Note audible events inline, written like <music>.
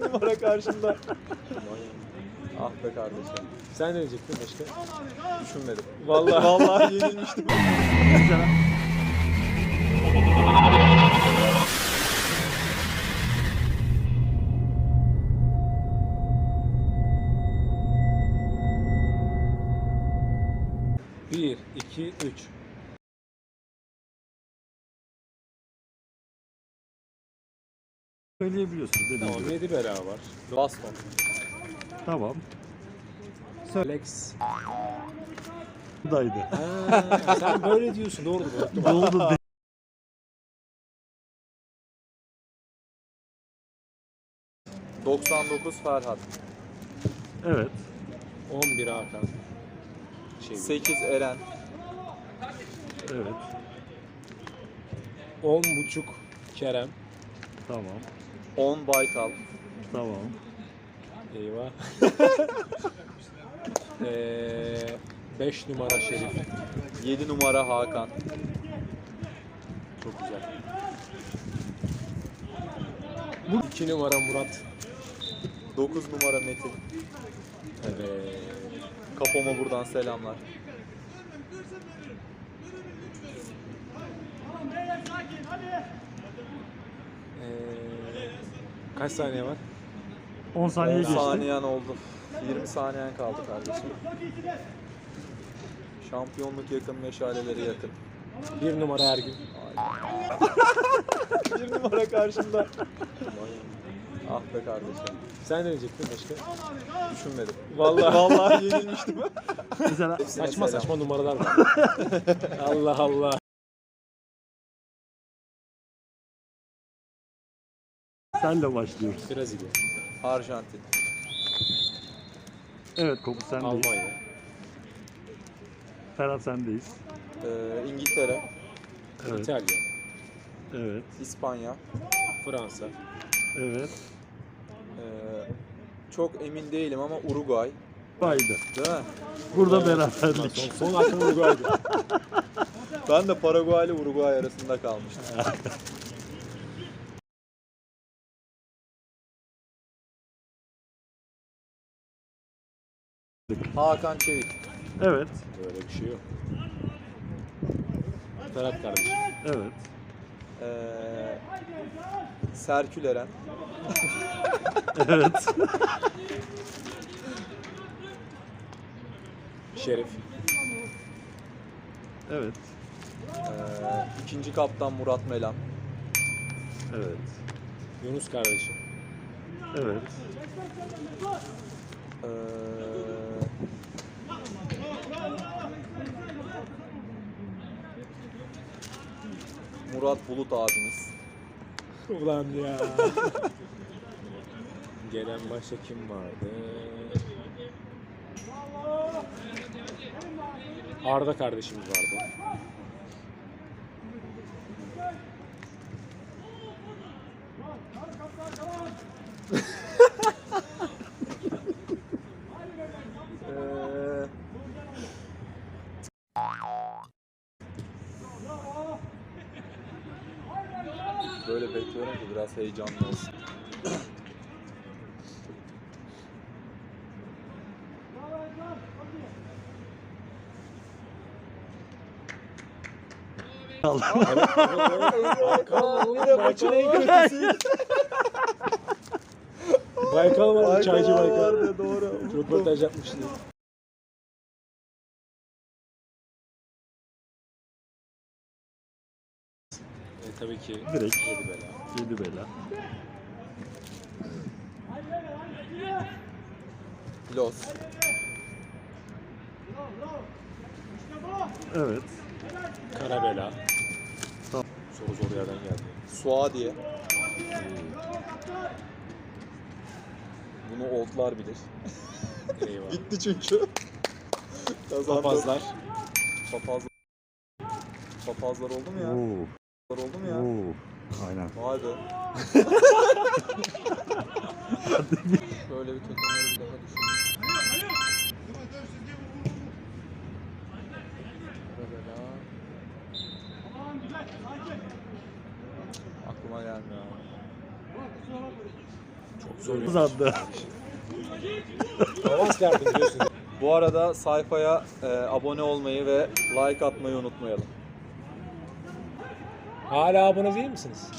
bir <laughs> numara karşımda. ah be kardeşim. Sen ne diyecektin başka? Düşünmedim. Vallahi. Vallahi <laughs> yenilmiştim. Bir, iki, üç. Söyleyebiliyorsun dediğim Tamam, gibi. yedi beraber var. Baston. Tamam. Alex. Buradaydı. Ha, sen böyle diyorsun doğru mu? <laughs> Doğru. de- 99 Ferhat. evet. 11 Hakan. Şey, 8 Eren. Evet. 10 buçuk Kerem. Tamam. 10 Baykal. Tamam. Eyvah. <laughs> Ee, 5 numara Şerif. 7 numara Hakan. Çok güzel. 2 numara Murat. 9 numara Metin. Evet. Kafama buradan selamlar. Kaç saniye var? 10 saniye 10 geçti. saniyen oldu. 20 saniyen kaldı kardeşim. Şampiyonluk yakın, meşaleleri yakın. 1 numara Ergün. <laughs> Bir numara karşımda. ah be kardeşim. Sen ne diyecektin başka? Düşünmedim. Vallahi. Vallahi yenilmiştim. Mesela Hepsine Saçma selam. saçma numaralar var. <laughs> Allah Allah. Senle başlıyoruz. Brezilya. Arjantin. Evet Kopu sendeyiz. Almanya. Ferhat sendeyiz. Ee, İngiltere. Evet. İtalya. Evet. İspanya. Fransa. Evet. Ee, çok emin değilim ama Uruguay. Haydi. Değil mi? Burada Son, beraberlik. son hakkım Uruguay'dı. Ben de Paraguay ile Uruguay arasında kalmıştım. <laughs> Hakan Çevik. Evet. Böyle bir şey yok. Ferhat kardeşim. Evet. Ee, Serkül Eren. <laughs> Evet. <laughs> Şerif. evet. Ee, ikinci kaptan Murat Melan. Evet. Yunus kardeşim. Evet. Ee, Murat Bulut abimiz. Ulan ya. <laughs> Gelen başta kim vardı? Arda kardeşimiz vardı. Ee, Böyle bekliyorum ki biraz heyecanlı olsun. Bir de maçın en kötüsü. Baykal vardı, çaycı Baykal Baykal. vardı, doğru. Röportaj yapmıştı. Tabii ki Direkt. yedi bela. Yedi bela. Los. Evet. Kara bela. Tamam. Soru zor yerden geldi. Suadiye. Bunu oldlar bilir. Eyvah. <laughs> Gitti çünkü. Papazlar. Papazlar. Papazlar oldu mu ya? Oo. Oldu mu ya? Oo. Aynen. Vay be. Böyle bir takımları bir daha. Bela. Aklıma gelmiyor. Çok Zor Uzandı. Avans verdim diyorsun. Bu arada sayfaya e, abone olmayı ve like atmayı unutmayalım. Hala abone değil misiniz?